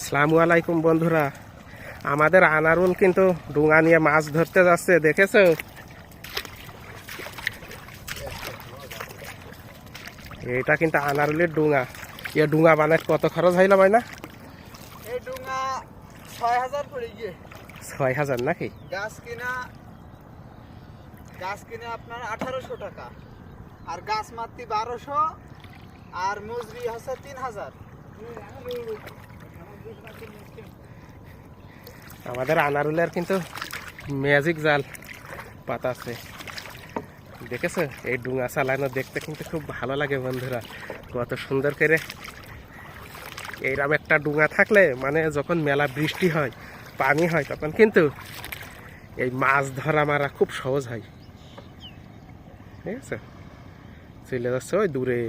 আসসালামু আলাইকুম বন্ধুরা। আমাদের আনারুল কিন্তু ডুঙা নিয়ে মাছ ধরতে যাচ্ছে দেখেছ? এটা কিন্তু আনারুলের ডুঙা। এ ডুঙা বানাতে কত খরচ হইল ভাই না এই ডুঙা ছয় হাজার নাকি? গাছ কিনা গাছ কিনে আপনার আঠারোশো টাকা। আর গাছ মাত্রি বারোশো আর মজুরি হচ্ছে তিন হাজার। আমাদের আনারুলের কিন্তু ম্যাজিক জাল পাতাছে দেখেছ? এই ডুঙা চালানো দেখতে কিন্তু খুব ভালো লাগে বন্ধুরা। কত সুন্দর করে এইরকম একটা ডুঙা থাকলে মানে যখন মেলা বৃষ্টি হয়, পানি হয়, তখন কিন্তু এই মাছ ধরা মারা খুব সহজ হয়। ঠিক আছে? চলে যাচ্ছে ওই দূরে।